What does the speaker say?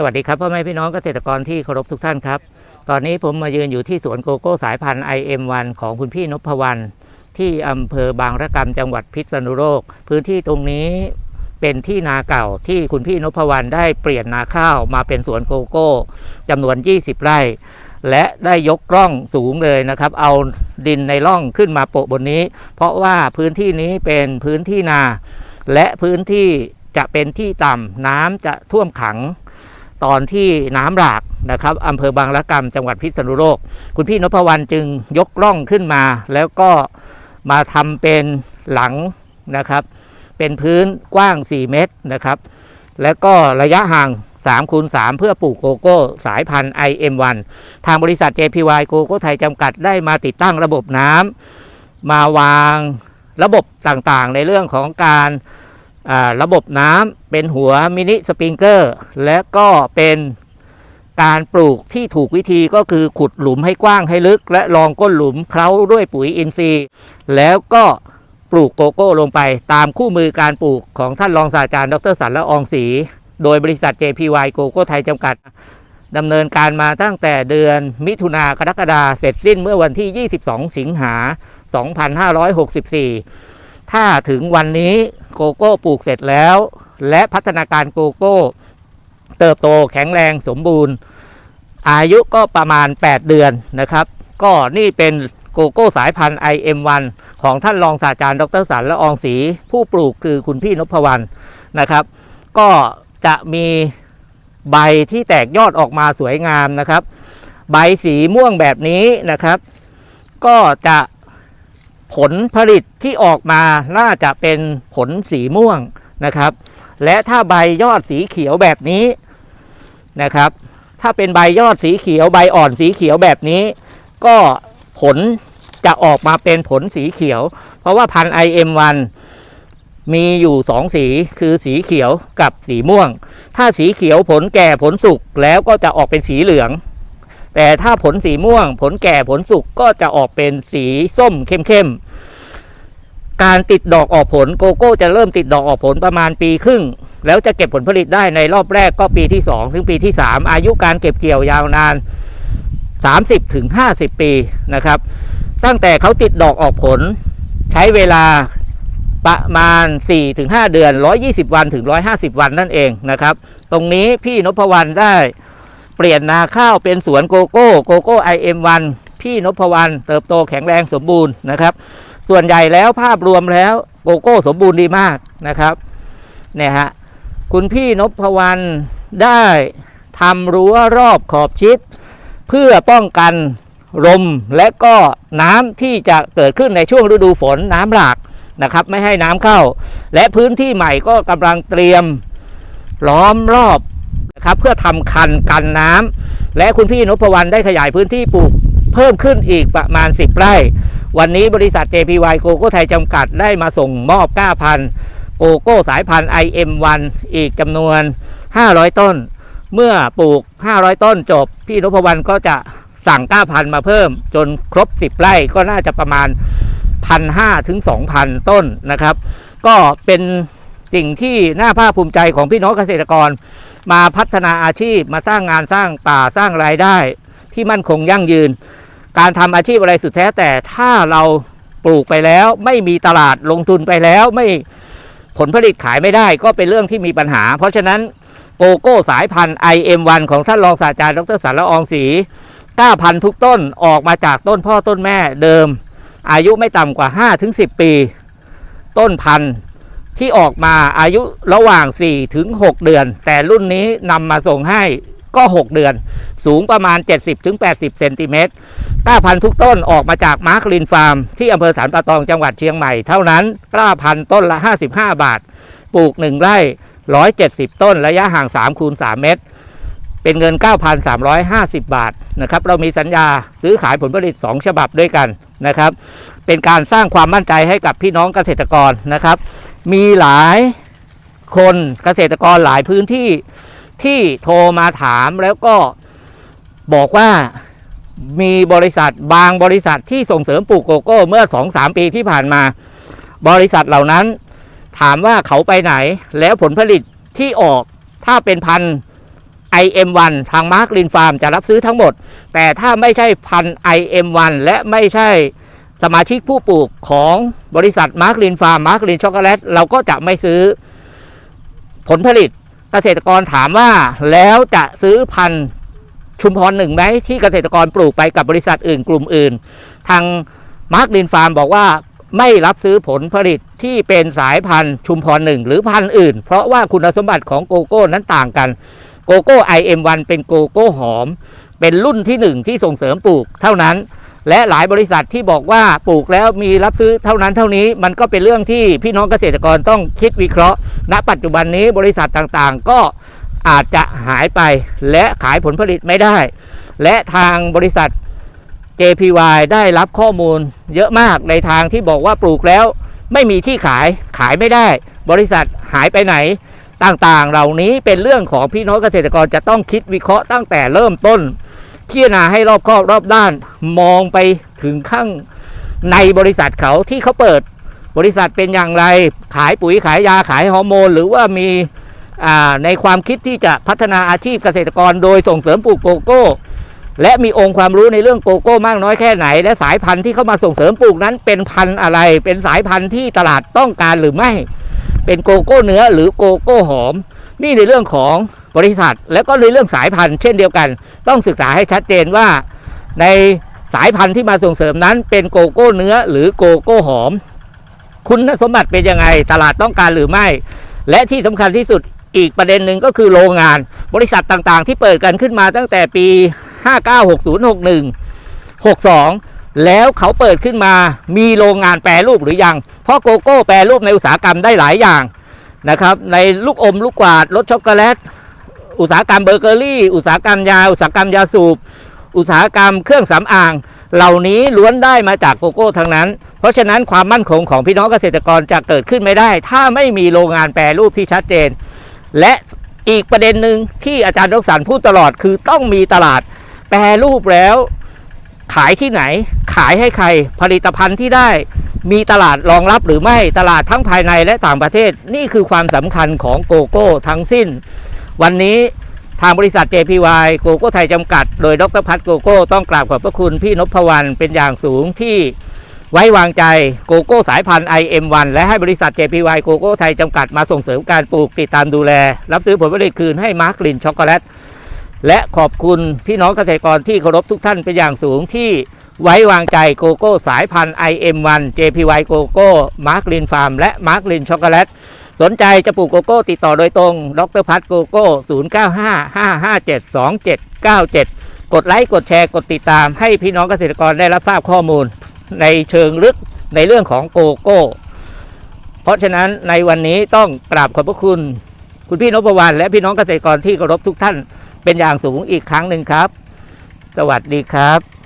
สวัสดีครับพ่อแม่พี่น้องเกษตรกรที่เคารพทุกท่านครับ ตอนนี้ผมมายืนอยู่ที่สวนโกโก้สายพันธุ์ IM1 ของคุณพี่นพวรรณที่อำเภอบางระกำจังหวัดพิษณุโลก พื้นที่ตรงนี้เป็นที่นาเก่าที่คุณพี่นพวรรณได้เปลี่ยนนาข้าวมาเป็นสวนโกโก้จำนวน 20 ไร่ และได้ยกร่องสูงเลยนะครับ เอาดินในร่องขึ้นมาโปะบนนี้ เพราะว่าพื้นที่นี้เป็นพื้นที่นา และพื้นที่จะเป็นที่ต่ำน้ำจะท่วมขัง ตอนที่น้ำหลากนะครับอำเภอบางละกำจังหวัดพิษณุโลก คุณพี่นพวรรณจึงยกร่องขึ้นมา แล้วก็มาทำเป็นหลังนะครับ เป็นพื้นกว้าง 4 เมตรนะครับ แล้วก็ระยะห่าง3คูณ3เพื่อปลูกโกโก้สายพันธุ์ IM1 ทางบริษัท JPY โกโก้ไทยจำกัดได้มาติดตั้งระบบน้ำมาวางระบบต่างๆ ในเรื่องของการ ระบบน้ำเป็นหัวมินิสปริงเกอร์ และก็เป็นการปลูกที่ถูกวิธีก็คือขุดหลุมให้กว้างให้ลึก และรองก้นหลุมเคล้าด้วยปุ๋ยอินทรีย์ แล้วก็ปลูกโกโก้ลงไปตามคู่มือการปลูกของท่านรองศาสตราจารย์ดรสันละอองศรีโดยบริษัท JPY โกโก้ไทยจำกัดดำเนินการมาตั้งแต่เดือนมิถุนากรกฎาเสร็จสิ้นเมื่อวันที่ 22 สิงหา 2564 ถ้าถึงวันนี้ โกโก้ปลูกเสร็จแล้ว และพัฒนาการโกโก้ เติบโตแข็งแรงสมบูรณ์ อายุก็ประมาณ 8 เดือนนะครับ ก็นี่เป็นโกโก้สายพันธุ์ IM1 ของท่านรองศาสตราจารย์ดรสันละอองศรีผู้ปลูกคือคุณพี่นพวรรณนะครับ ก็จะมีใบที่แตกยอดออกมาสวยงามนะครับ ใบสีม่วงแบบนี้นะครับ ก็จะ ผลผลิตที่ออกมาน่าจะเป็นผลสีม่วงนะครับ และถ้าใบยอดสีเขียวแบบนี้นะครับ ถ้าเป็นใบยอดสีเขียวใบอ่อนสีเขียวแบบนี้ ก็ผลจะออกมาเป็นผลสีเขียว เพราะว่าพันธุ์ IM1 มีอยู่สองสีคือสีเขียวกับสีม่วง ถ้าสีเขียวผลแก่ผลสุกแล้วก็จะออกเป็นสีเหลือง แต่ถ้าผลสีม่วง ผลแก่ผลสุกก็จะออกเป็นสีส้มเข้มๆ การติดดอกออกผลโกโก้จะเริ่มติดดอกออกผลประมาณปีครึ่ง แล้วจะเก็บผลผลิตได้ในรอบแรกก็ปีที่ 2 ถึงปีที่ 3 อายุการเก็บเกี่ยวยาวนาน 30ถึง50ปีนะครับ ตั้งแต่เขาติดดอกออกผลใช้เวลาประมาณ 4-5 เดือน 120 วันถึง 150 วันนั่นเองนะครับ ตรงนี้พี่นพวรรณได้ เปลี่ยนนาข้าวเป็นสวนโกโก้โกโก้ IM1 พี่นพวรรณเติบโตแข็งแรงสมบูรณ์นะครับ ส่วนใหญ่แล้วภาพรวมแล้วโกโก้สมบูรณ์ดีมากนะครับเนี่ยฮะคุณพี่นพวรรณได้ทำรั้วรอบขอบชิด เพื่อป้องกันลมและก็น้ำที่จะเกิดขึ้นในช่วงฤดูฝนน้ำหลากนะครับ ไม่ให้น้ำเข้า และพื้นที่ใหม่ก็กำลังเตรียมล้อมรอบ นะครับเพื่อทำคันกันน้ำและคุณพี่นพวรรณได้ขยายพื้นที่ปลูกเพิ่มขึ้นอีกประมาณ 10 ไร่ วันนี้บริษัท JPY โกโก้ไทยจำกัดได้มาส่งมอบ9,000โกโก้สายพันธุ์ IM1 อีกจำนวน 500 ต้น เมื่อปลูก 500 ต้นจบ พี่นพวรรณก็จะสั่ง9,000มาเพิ่ม จนครบ 10 ไร่ก็น่าจะประมาณ 1,500ถึง2,000 ต้นนะครับ ก็เป็นสิ่งที่น่าภาคภูมิใจของพี่น้องเกษตรกร มาพัฒนาอาชีพมาสร้างงานสร้างป่าสร้างรายได้ ที่มั่นคงยั่งยืน การทำอาชีพอะไรสุดแท้แต่ถ้าเราปลูกไปแล้ว ไม่มีตลาดลงทุนไปแล้วไม่ผลผลิตขายไม่ได้ก็เป็นเรื่องที่มีปัญหา เพราะฉะนั้นโกโก้สายพันธุ์ IM1 ของท่านรองศาสตราจารย์ดรสันละอองศรี9,000ทุกต้นออกมาจากต้นพ่อต้นแม่เดิม อายุไม่ต่ำกว่า 5-10 ปี ต้นพันธุ์ ที่ออกมาอายุระหว่าง 4 ถึง 6 เดือน แต่รุ่นนี้นำมาส่งให้ก็ 6 เดือน สูงประมาณ 70ถึง80เซนติเมตรกล้าพันธุ์ทุกต้นออกมาจากมาร์คลินฟาร์ม ที่อำเภอสารปะตองจังหวัดเชียงใหม่เท่านั้นกล้าพันธุ์ต้นละ 55 บาท ปลูก 1 ไร่ 170 ต้นระยะห่าง3คูณ3เมตร เป็นเงิน 9,350 บาทนะครับเรามีสัญญาซื้อขายผลผลิต 2 ฉบับด้วยกันนะครับ เป็นการสร้างความมั่นใจให้กับพี่น้องเกษตรกรนะครับ มีหลายคนเกษตรกรหลายพื้นที่ที่โทรมาถามแล้วก็บอกว่ามีบริษัทบางบริษัทที่ส่งเสริมปลูกโกโก้เมื่อ2-3ปีที่ผ่านมา บริษัทเหล่านั้น ถามว่าเขาไปไหน แล้วผลผลิตที่ออกถ้าเป็นพันธุ์ IM1 ทางมาร์กลินฟาร์มจะรับซื้อทั้งหมด แต่ถ้าไม่ใช่พันธุ์ IM1 และไม่ใช่ สมาชิกผู้ปลูกของบริษัทมาร์กลินฟาร์มมาร์กลินช็อกโกแลตเราก็จะไม่ซื้อผลผลิตเกษตรกรถามว่าแล้วจะซื้อพันธุ์ชุมพรหนึ่งไหมที่เกษตรกรปลูกไปกับบริษัทอื่นกลุ่มอื่น ทางมาร์กลินฟาร์มบอกว่าไม่รับซื้อผลผลิตที่เป็นสายพันธุ์ชุมพรหนึ่งหรือพันธุ์อื่น เพราะว่าคุณสมบัติของโกโก้นั้นต่างกันโกโก้ IM1 เป็นโกโก้หอม เป็นรุ่นที่หนึ่งที่ส่งเสริมปลูกเท่านั้น และหลายบริษัทที่บอกว่าปลูกแล้วมีรับซื้อเท่านั้นเท่านี้ มันก็เป็นเรื่องที่พี่น้องเกษตรกรต้องคิดวิเคราะห์ ณ ปัจจุบันนี้บริษัทต่างๆ ก็อาจจะหายไปและขายผลผลิตไม่ได้ และทางบริษัท JPY ได้รับข้อมูลเยอะมากในทางที่บอกว่าปลูกแล้ว ไม่มีที่ขายขายไม่ได้ บริษัทหายไปไหนต่างๆ เหล่านี้เป็นเรื่องของพี่น้องเกษตรกรจะต้องคิดวิเคราะห์ตั้งแต่เริ่มต้น พิจารณาให้รอบครอบรอบด้าน มองไปถึงข้างในบริษัทเขาที่เขาเปิดบริษัทเป็นอย่างไร ขายปุ๋ยขายยาขายฮอร์โมน หรือว่ามีในความคิดที่จะพัฒนาอาชีพเกษตรกร โดยส่งเสริมปลูกโกโก้ และมีองค์ความรู้ในเรื่องโกโก้มากน้อยแค่ไหน และสายพันธุ์ที่เข้ามาส่งเสริมปลูกนั้นเป็นพันธุ์อะไร เป็นสายพันธุ์ที่ตลาดต้องการหรือไม่ เป็นโกโก้เนื้อหรือโกโก้หอม นี่ในเรื่องของ บริษัท แล้วก็ในเรื่องสายพันธุ์เช่นเดียวกัน ต้องศึกษาให้ชัดเจนว่า ในสายพันธุ์ที่มาส่งเสริมนั้น เป็นโกโก้เนื้อหรือโกโก้หอม คุณสมบัติเป็นยังไงตลาดต้องการหรือไม่ และที่สำคัญที่สุดอีกประเด็นหนึ่งก็คือโรงงาน บริษัทต่างๆ ที่เปิดกันขึ้นมาตั้งแต่ปี 596061 62 แล้วเขาเปิดขึ้นมามีโรงงานแปรรูปหรือยัง เพราะโกโก้แปรรูปในอุตสาหกรรมได้หลายอย่างนะครับในลูกอมลูกกวาดรสช็อกโกแลต อุตสาหกรรมเบเกอรี่ อุตสาหกรรมยา อุตสาหกรรมยาสูบ อุตสาหกรรมเครื่องสำอาง เหล่านี้ล้วนได้มาจากโกโก้ทั้งนั้น เพราะฉะนั้นความมั่นคงของพี่น้องเกษตรกรจะเกิดขึ้นไม่ได้ ถ้าไม่มีโรงงานแปรรูปที่ชัดเจน และอีกประเด็นหนึ่งที่อาจารย์ดกสันพูดตลอดคือต้องมีตลาดแปรรูปแล้ว ขายที่ไหน ขายให้ใครผลิตภัณฑ์ที่ได้มีตลาดรองรับหรือไม่ตลาดทั้งภายในและต่างประเทศ นี่คือความสำคัญของโกโก้ทั้งสิ้น วันนี้ทางบริษัท JPY โกโก้ไทยจำกัด โดยดรพัฒน์โกโก้ต้องกราบขอบพระคุณพี่นพวรรณเป็นอย่างสูงที่ไว้วางใจโกโก้สายพันธุ์ IM1 และให้บริษัท JPY โกโก้ไทยจำกัดมาส่งเสริมการปลูกติดตามดูแล รับซื้อผลผลิตคืนให้มาร์กลินช็อกโกแลตและขอบคุณพี่น้องเกษตรกรที่เคารพทุกท่านเป็นอย่างสูงที่ไว้วางใจโกโก้สายพันธุ์ IM1 JPY โกโก้มาร์กลินฟาร์มและมาร์กลินช็อกโกแลต สนใจจะปลูกโกโก้ ติดต่อโดยตรง ดรพัฒน์โกโก้ 0955572797 กดไลค์ กดแชร์ กดติดตาม ให้พี่น้องเกษตรกรได้รับทราบข้อมูล ในเชิงลึกในเรื่องของโกโก้ เพราะฉะนั้นในวันนี้ต้องกราบขอบพระคุณ คุณพี่นพวรรณและพี่น้องเกษตรกรที่เคารพทุกท่านเป็นอย่างสูงอีกครั้งหนึ่งครับ สวัสดีครับ